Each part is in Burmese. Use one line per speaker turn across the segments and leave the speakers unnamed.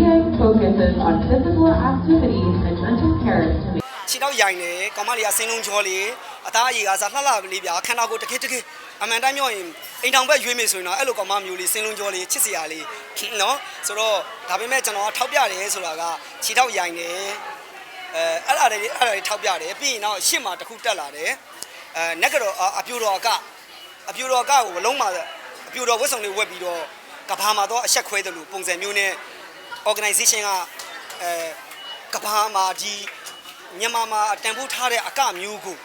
Weekend focuses on physical activities and mental care to make
ခြေတော့ရိုင်တယ်ကောင်မလေးကစင်းလုံးချောလေးအသားအရည်ကစားလှလှလေးပြခန္ဓာကိုယ်တခဲတခဲအမှန်တိုင်းပြောရင်အိမ်ထောင်ဘက်ရွေးမေဆိုရင်တော့အဲ့လိုကောင်မမျိုးလေးစင်းလုံးချောလေးချစ်စရာလေးနော်ဆိုတော့ဒါပေမဲ့ကျွန်တော်ကထောက်ပြတယ်ဆိုတာကခြေတော့ရိုင်တယ်အဲအဲ့ဒါလေးအဲ့ဒါလေးထောက်ပြတယ်ပြီးရင်တော့ရှစ်မှာတစ်ခုတက်လာတယ်အဲနက်ကတော့အပြိုတော်ကအပြိုတော်ကကိုလုံးမှာအပြိုတော်ဝတ်စုံလေးဝတ်ပြီးတော့ကဘာမှာတော့အဆက်ခွဲတယ်လို့ပုံစံမျိုးနဲ့ organization ကအဲကဘာမှာဒီမြန်မာမှာတန်ဖိုးထားတဲ့အကမျိုးကို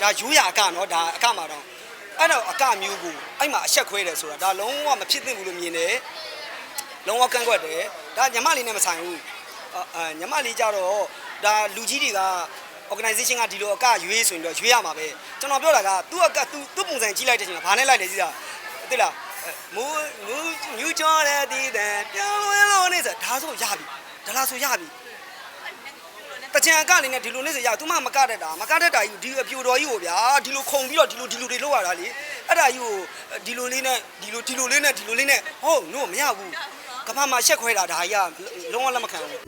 ဒါရိုးရာအကနော်ဒါအကမှာတော့အဲ့တော့အကမျိုးကိုအဲ့မှာအဆက်ခွဲတယ်ဆိုတာဒါလုံးဝမဖြစ်သင့်ဘူးလို့မြင်တယ်လုံးဝကန့်ကွက်တယ်ဒါညီမလေးနဲ့မဆိုင်ဘူးအာညီမလေးကြတော့ဒါလူကြီးတွေက organization ကဒီလိုအကရွေးဆိုရင်တော့ရွေးရမှာပဲကျွန်တော်ပြောတာကသူ့အကသူ့သူ့ပုံစံကြီးလိုက်တဲ့ချိန်မှာဘာနဲ့လိုက်လဲကြီးတာသိလား မူမူညူချောတဲ့ဒီတဲ့ပြောင်းလဲလို့နေစဒါဆိုရပြီဒါလားဆိုရပြီတချင်အကလေးနဲ့ဒီလိုနေစရသူမှမကတတ်တာမကတတ်တာကြီးဒီအပြိုတော်ကြီးကိုဗျာဒီလိုခုံပြီးတော့ဒီလိုဒီလိုတွေလောက်ရတာလေအဲ့ဒါကြီးကိုဒီလိုလေးနဲ့ဒီလိုဒီလိုလေးနဲ့ဒီလိုလေးနဲ့ဟုတ်နို့မရဘူးကမ္ဘာမှာရှက်ခွဲတာဒါကြီးကလုံးဝလက်မခံဘူး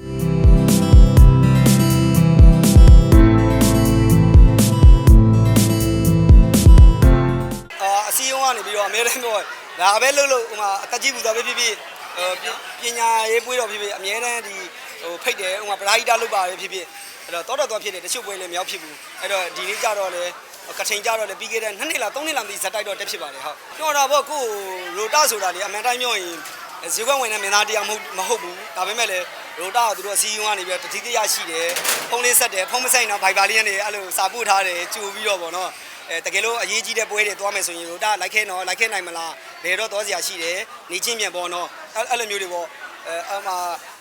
အာအစီအုံကနေပြီးတော့အများတန်းတော့ ဒါပဲလှုပ်လို့ဟိုမှာအသက်ကြီးပူဇော်ပဲဖြစ်ဖြစ်ဟိုပညာရေးပွေးတော်ဖြစ်ဖြစ်အများတန်းဒီဟိုဖိတ်တယ်ဟိုမှာပရာဟိတလုပ်ပါတယ်ဖြစ်ဖြစ်အဲ့တော့တောတော်တော်ဖြစ်တယ်တချို့ပွဲလည်းမရောက်ဖြစ်ဘူးအဲ့တော့ဒီနေ့ကြတော့လေကထိန်ကြတော့လေပြီးခဲ့တဲ့နှစ်နှစ်လားသုံးနှစ်လားမသိဇက်တိုက်တော့တက်ဖြစ်ပါတယ်ဟုတ်ပြောတာပေါ့ကိုရိုတာဆိုတာလေအမှန်တိုင်းပြောရင်ဇေကွက်ဝင်တဲ့မင်းသားတရားမဟုတ်မဟုတ်ဘူးဒါပေမဲ့လည်းရိုတာကသူတို့အစည်းအဝေးကနေပြီးတတိတရရှိတယ်ဖုန်းလေးဆက်တယ်ဖုန်းမဆိုင်တော့ဘိုင်ဘာလေးကနေအဲ့လိုစာပို့ထားတယ်ကြိုပြီးတော့ဗောနော် အဲတကယ်လို့အရေးကြီးတဲ့ပွဲတွေသွားမယ်ဆိုရင်တို့ဒါလိုက်ခဲနော်လိုက်ခဲနိုင်မလားဘယ်တော့သွားစရာရှိတယ်နေချင်းပြန်ပေါ့နော်အဲ့အဲ့လိုမျိုးတွေပေါ့အဲအမှ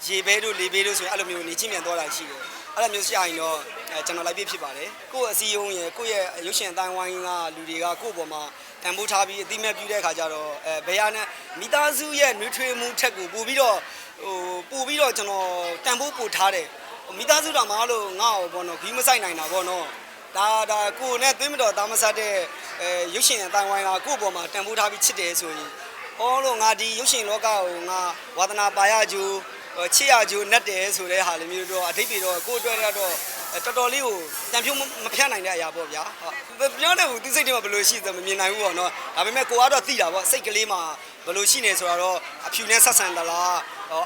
ရေဘဲတို့လေဘဲတို့ဆိုရင်အဲ့လိုမျိုးနေချင်းပြန်သွားတာရှိတယ်အဲ့လိုမျိုးရှိရင်တော့အဲကျွန်တော်လိုက်ပြဖြစ်ပါတယ်ကိုယ့်အစည်းအရုံးရယ်ကိုယ့်ရဲ့ရုပ်ရှင်အတိုင်းဝိုင်းကလူတွေကကိုယ့်ဘောမှာတန်ဖိုးထားပြီးအတိမဲ့ပြုတဲ့ခါကျတော့အဲဘယ်ဟာနဲ့မိသားစုရဲ့နှွေးထွေးမှုထက်ကိုပို့ပြီးတော့ဟိုပို့ပြီးတော့ကျွန်တော်တန်ဖိုးပို့ထားတယ်မိသားစုတော်မှာလို့ငါ့ဟောပေါ့နော်ဂီးမဆိုင်နိုင်တာပေါ့နော် ဒါဒါကိုနဲ့သွေးမတော်သားမဆတ်တဲ့အဲရုပ်ရှင်အတိုင်းဝိုင်းကကို့ဘောမှာတန်ဖိုးထားပြီးချစ်တယ်ဆိုရင်ဟောလို့ငါဒီရုပ်ရှင်လောကကိုငါဝါသနာပါရဂျူချစ်ရဂျူနဲ့တယ်ဆိုတဲ့ဟာလေးမျိုးတော့အထိပ္ပယ်တော့ကို့အတွက်တော့တော်တော်လေးကိုတန်ဖြုံမဖြတ်နိုင်တဲ့အရာပေါ့ဗျာဟုတ်ပြောတယ်ဘူးသူစိတ်ထဲမှာဘယ်လိုရှိသလဲမမြင်နိုင်ဘူးပေါ့နော်ဒါပေမဲ့ကိုကတော့သိတာပေါ့စိတ်ကလေးမှာဘယ်လိုရှိနေဆိုတော့အဖြူနဲ့ဆက်ဆံသလား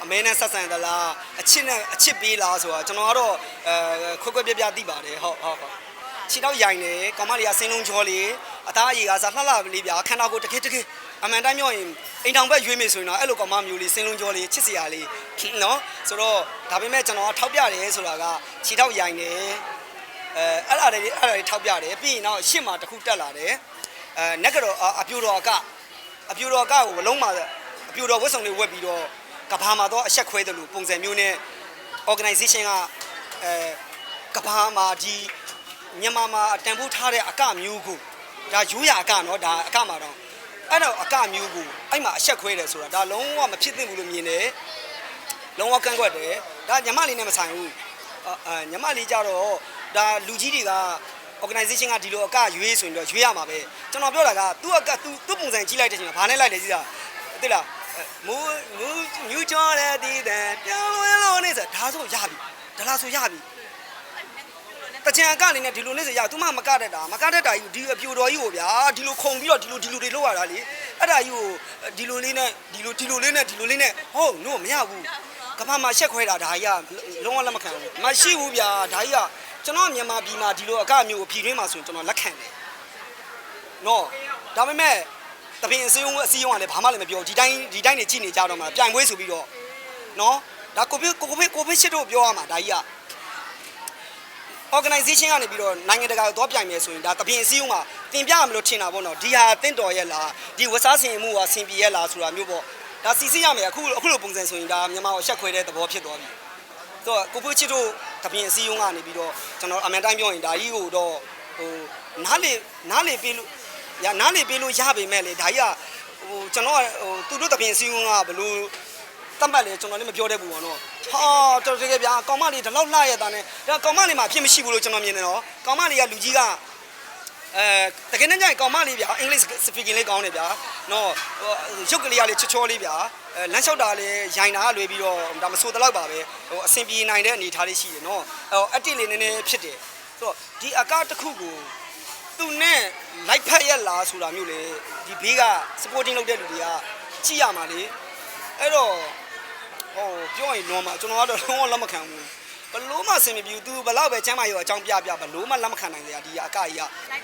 အမဲနဲ့ဆက်ဆံသလားအချစ်နဲ့အချစ်ပေးလားဆိုတာကျွန်တော်ကတော့အဲခွက်ခွက်ပြပြသိပါတယ်ဟုတ်ဟုတ်ဟုတ် ခြေတော့ရိုင်တယ်ကောင်မလေးကစင်းလုံးချောလေးအသားအရည်ကစားလှလှလေးပြခန္ဓာကိုယ်တခဲတခဲအမှန်တိုင်းပြောရင်အိမ်ထောင်ဘက်ရွေးမေဆိုရင်တော့အဲ့လိုကောင်မမျိုးလေးစင်းလုံးချောလေးချစ်စရာလေးနော်ဆိုတော့ဒါပေမဲ့ကျွန်တော်ကထောက်ပြတယ်ဆိုတာကခြေတော့ရိုင်တယ်အဲအဲ့ဒါလေးအဲ့ဒါလေးထောက်ပြတယ်ပြီးရင်တော့ရှစ်မှာတစ်ခုတက်လာတယ်အဲနက်ကတော့အပြိုတော်ကအပြိုတော်ကကိုလုံးမှာအပြိုတော်ဝတ်စုံလေးဝတ်ပြီးတော့ကဘာမှာတော့အဆက်ခွဲတယ်လို့ပုံစံမျိုးနဲ့ organization ကအဲကဘာမှာဒီ မြန်မာမှာတန်ဖိုးထားတဲ့အကမျိုးကိုဒါရိုးရာအကနော်ဒါအကမှာတော့အဲ့တော့အကမျိုးကိုအဲ့မှာအဆက်ခွဲတယ်ဆိုတာဒါလုံးဝမဖြစ်သင့်ဘူးလို့မြင်တယ်လုံးဝကန့်ကွက်တယ်ဒါညီမလေးနဲ့မဆိုင်ဘူးအာညီမလေးကြတော့ဒါလူကြီးတွေက organization ကဒီလိုအကရွေးဆိုရင်တော့ရွေးရမှာပဲကျွန်တော်ပြောတာကသူ့အကသူ့သူ့ပုံစံကြီးလိုက်တဲ့ချိန်မှာဘာနဲ့လိုက်လဲကြီးတာသိလားမူမူညူချောတဲ့ဒီတဲ့ပြောင်းလဲလို့နေစဒါဆိုရပြီဒါလားဆိုရပြီ တချင်အကလေးနဲ့ဒီလိုနေစရသူမှမကတတ်တာမကတတ်တာကြီးဒီအပြိုတော်ကြီးကိုဗျာဒီလိုခုံပြီးတော့ဒီလိုဒီလိုတွေလောက်ရတာလေအဲ့ဒါကြီးကိုဒီလိုလေးနဲ့ဒီလိုဒီလိုလေးနဲ့ဒီလိုလေးနဲ့ဟုတ်နို့မရဘူးကမ္ဘာမှာရှက်ခွဲတာဒါကြီးကလုံးဝလက်မခံဘူးမရှိဘူးဗျာဒါကြီးကကျွန်တော်မြန်မာပြည်မှာဒီလိုအကမျိုးကိုပြည်တွင်းမှာဆိုရင်ကျွန်တော်လက်ခံတယ်နော်ဒါပေမဲ့တပင်အစည်းအဝေးအစည်းအဝေးကလည်းဘာမှလည်းမပြောဒီတိုင်းဒီတိုင်းနေကြည့်နေကြတော့မှပြိုင်ပွဲဆိုပြီးတော့နော်ဒါကိုဗစ်ကိုဗစ်ကိုဗစ်ရှစ်တို့ပြောရမှာဒါကြီးက organization ကနေပြီးတော့နိုင်ငံတကာကိုသွားပြိုင်မယ်ဆိုရင်ဒါတပင်အစည်းအဝေးမှာတင်ပြရမလို့ထင်တာပေါ့နော်ဒီဟာတင့်တော်ရဲ့လားဒီဝတ်စားစင်မှုဟာဆင်ပြေရဲ့လားဆိုတာမျိုးပေါ့ဒါစီစစ်ရမယ်အခုအခုလိုပုံစံဆိုရင်ဒါမြန်မာကိုရှက်ခွဲတဲ့သဘောဖြစ်သွားပြီတော့ကိုဖိုးချစ်တို့တပင်အစည်းအဝေးကနေပြီးတော့ကျွန်တော်အမှန်တိုင်းပြောရင်ဒါကြီးကိုတော့ဟိုနားလေနားလေပေးလို့ရနားလေပေးလို့ရပေမဲ့လေဒါကြီးကဟိုကျွန်တော်ကဟိုသူတို့တပင်အစည်းအဝေးကဘလို့ တတ်မှတ်လေကျွန်တော်လည်းမပြောတတ်ဘူးပေါ့နော်ဟာတော်တော်တကယ်ဗျာကောင်မလေးဒီလောက်လှရတာနဲ့ဒါကောင်မလေးမှာအဖြစ်မရှိဘူးလို့ကျွန်တော်မြင်တယ်နော်ကောင်မလေးကလူကြီးကအဲအဲတကယ်နဲ့ကြရင်ကောင်မလေးဗျာအင်္ဂလိပ်စပီကင်လေးကောင်းတယ်ဗျာနော်ဟိုရုပ်ကလေးကလေးချောချောလေးဗျာအဲလမ်းလျှောက်တာလေးရိုင်တာလွေပြီးတော့ဒါမဆိုတလောက်ပါပဲဟိုအဆင်ပြေနိုင်တဲ့အနေအထားလေးရှိတယ်နော်အဲအတစ်လေးနည်းနည်းဖြစ်တယ်ဆိုတော့ဒီအကားတစ်ခုကိုသူနဲ့လိုက်ဖက်ရက်လားဆိုတာမျိုးလေဒီဘေးက supporting လုပ်တဲ့လူတွေကကြည့်ရမှာလေအဲ့တော့ ဟိုပြောရင်တော့မှကျွန်တော်ကတော့လုံးဝလက်မခံဘူးဘလို့မှအဆင်မပြေဘူး तू ဘလောက်ပဲချမ်းမရောအကြောင်းပြပြဘလို့မှလက်မခံနိုင်စရာဒီအကကြီးက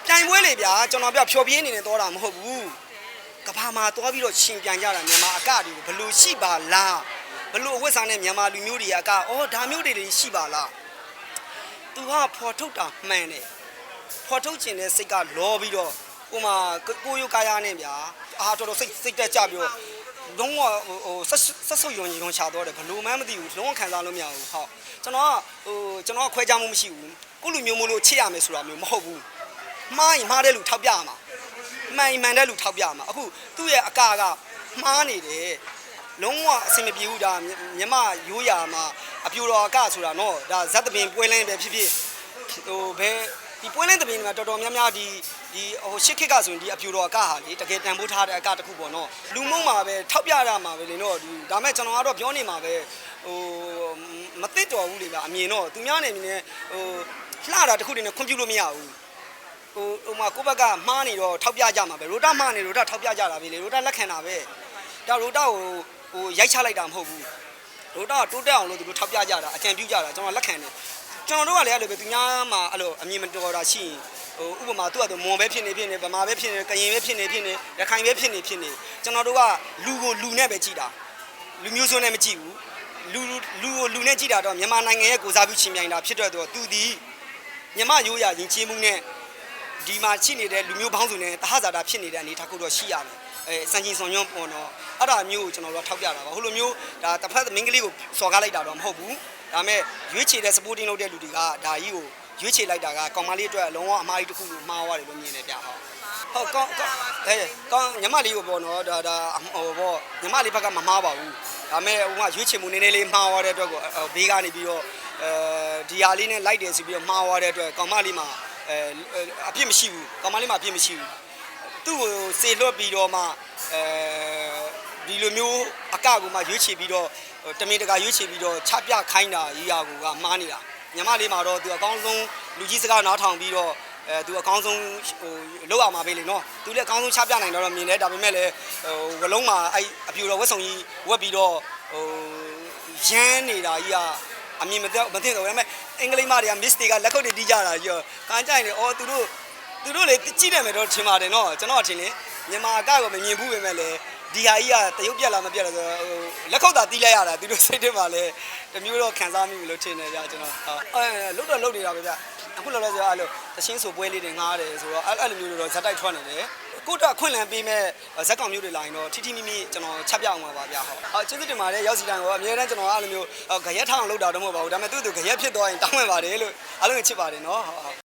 ပြိုင်ပွဲလေဗျာကျွန်တော်ပြဖြော်ပြင်းနေနေတော့တာမဟုတ်ဘူးကဘာမှာသွားပြီးတော့ရှင်ပြန်ကြတာမြန်မာအကတွေကိုဘလို့ရှိပါလားဘလို့အဝတ်စားနဲ့မြန်မာလူမျိုးတွေကအကအော်ဒါမျိုးတွေတွေရှိပါလား तू ကဖော်ထုတ်တာမှန်တယ်ဖော်ထုတ်ခြင်းတဲ့စိတ်ကလောပြီးတော့ဟိုမှာကိုယုကာယနဲ့ဗျာအာတော်တော်စိတ်စိတ်တက်ကြပြီးတော့ လုံးဝဟိုဟိုဆက်ဆက်ဆုပ်ယုံယုံချတော့တယ်ဘလို့မှမသိဘူးလုံးဝခံစားလို့မရဘူးဟုတ်ကျွန်တော်ကဟိုကျွန်တော်ကခွဲခြားမှုမရှိဘူးကိုလူမျိုးမို့လို့ချစ်ရမယ်ဆိုတာမျိုးမဟုတ်ဘူးမှားရင်မှားတဲ့လူထောက်ပြရမှာမှန်ရင်မှန်တဲ့လူထောက်ပြရမှာအခုသူ့ရဲ့အကာကမှားနေတယ်လုံးဝအဆင်မပြေဘူးဒါမြမရိုးရာမှာအပြူတော်အကဆိုတာနော်ဒါဇက်သပင်ပွဲလင်းပဲဖြစ်ဖြစ်ဟိုဘယ်ဒီပွဲလင်းသပင်မှာတော်တော်များများဒီ ဒီဟိုရှစ်ခစ်ကဆိုရင်ဒီအပြူတော်အကဟာလေတကယ်တန်ဖိုးထားတဲ့အကတစ်ခုပေါ့နော်လူမုံမှာပဲထောက်ပြရမှာပဲလေနော်ဒီဒါမဲ့ကျွန်တော်ကတော့ပြောနေမှာပဲဟိုမသိတော်ဘူးလေဗျာအမြင်တော့သူများနေမြင်နေဟိုလှတာတစ်ခုတည်းနဲ့ခွန်ပြုလို့မရဘူးဟိုဟိုမှာကိုယ့်ဘက်ကမှားနေတော့ထောက်ပြကြမှာပဲရိုတာမှားနေရိုတာထောက်ပြကြတာပဲလေရိုတာလက်ခံတာပဲဒါရိုတာကိုဟိုရိုက်ချလိုက်တာမဟုတ်ဘူးရိုတာကတိုးတက်အောင်လို့သူတို့ထောက်ပြကြတာအကြံပြုကြတာကျွန်တော်လက်ခံတယ်ကျွန်တော်တို့ကလည်းအဲ့လိုပဲသူများမှာအဲ့လိုအမြင်မတော်တာရှိရင် ဟိုဥပမာသူကသူမွန်ပဲဖြစ်နေဖြစ်နေဗမာပဲဖြစ်နေကရင်ပဲဖြစ်နေဖြစ်နေရခိုင်ပဲဖြစ်နေဖြစ်နေကျွန်တော်တို့ကလူကိုလူနဲ့ပဲကြည့်တာလူမျိုးစုံနဲ့မကြည့်ဘူးလူလူကိုလူနဲ့ကြည့်တာတော့မြန်မာနိုင်ငံရဲ့ကိုစားပြုချင်းမြိုင်တာဖြစ်တော့သူဒီမြမရိုးရာရင်ချင်းမှုနဲ့ဒီမှာရှိနေတဲ့လူမျိုးပေါင်းစုံနဲ့တဟဇာတာဖြစ်နေတဲ့အနေအထားကိုတော့ရှိရတယ်အဲစံချင်းဆောင်ညွန့်ပေါ်တော့အဲ့ဒါမျိုးကိုကျွန်တော်တို့ထောက်ပြတာပါဟိုလိုမျိုးဒါတစ်ဖက်မင်းကလေးကိုစော်ကားလိုက်တာတော့မဟုတ်ဘူးဒါပေမဲ့ရွေးချယ်တဲ့ supporting လုပ်တဲ့လူတွေကဒါကြီးကို ရွေးချယ်လိုက်တာကကောင်မလေးအတွက်လုံးဝအမားကြီးတစ်ခုလို့မှားသွားတယ်လို့မြင်နေပြဟုတ်ဟုတ်ကောင်းကောင်းအဲကောင်းညီမလေးကိုပေါ့နော်ဒါဒါဟိုပေါ့ညီမလေးဘက်ကမမှားပါဘူးဒါပေမဲ့ဟိုကရွေးချယ်မှုနည်းနည်းလေးမှားသွားတဲ့အတွက်ကိုဘေးကနေပြီးတော့အဲဒီဟာလေးနဲ့လိုက်တယ်ဆိုပြီးတော့မှားသွားတဲ့အတွက်ကောင်မလေးမှာအဲအပြစ်မရှိဘူးကောင်မလေးမှာအပြစ်မရှိဘူးသူ့ကိုစေလွတ်ပြီးတော့မှအဲဒီလိုမျိုးအကကူမှရွေးချယ်ပြီးတော့တမင်တကာရွေးချယ်ပြီးတော့ချပြခိုင်းတာရီယာကူကမှားနေတာ ညီမလေးမှာတော့သူအကောင်းဆုံးလူကြီးစကားနားထောင်ပြီးတော့အဲသူအကောင်းဆုံးဟိုလောက်အောင်ပါပဲလေနော်သူလည်းအကောင်းဆုံးချပြနိုင်တော့မြင်တယ်ဒါပေမဲ့လည်းဟိုဝလုံးမှာအဲ့အပြူတော်ဝက်ဆောင်ကြီးဝက်ပြီးတော့ဟိုရမ်းနေတာကြီးကအမြင်မသက်မသိတော့ဘူးဒါပေမဲ့အင်္ဂလိပ်မတွေက mistake ကလက်ခုပ်တွေတီးကြတာကြီးကန်းကြိုင်နေအော်သူတို့သူတို့လေကြည့်တယ်မယ်တော့ထင်ပါတယ်နော်ကျွန်တော်ထင်လေမြန်မာအကကိုမမြင်ဘူးပဲမဲ့လေ ဒီဟာကြီးကတရုတ်ပြက်လာမပြက်လာဆိုတော့ဟိုလက်ခုပ်သာတီးလိုက်ရတာသူတို့စိတ်ထဲမှာလဲတမျိုးတော့ခံစားမိပြီလို့ထင်တယ်ဗျာကျွန်တော်အဲလုတ်တော့လုတ်နေတာပဲဗျအခုလောလောဆယ်အဲ့လိုတချင်းဆိုပွဲလေးတွေငားတယ်ဆိုတော့အဲ့အဲ့လိုမျိုးတွေတော့ဇက်တိုက်ထွက်နေတယ်ကိုတော့အခွင့်အလမ်းပေးမဲ့ဇက်ကောင်မျိုးတွေလာရင်တော့ထိထိမိမိကျွန်တော်ချက်ပြအောင်ပါဗျာဟုတ်အော်ကျေးဇူးတင်ပါတယ်ရောက်စီတိုင်းတော့အများတန်းကျွန်တော်အဲ့လိုမျိုးဂရက်ထောင်လောက်တာတော့မဟုတ်ပါဘူးဒါပေမဲ့သူ့သူဂရက်ဖြစ်သွားရင်တောင်းဝင်ပါတယ်လို့အားလုံးချစ်ပါတယ်နော်ဟုတ်ဟုတ်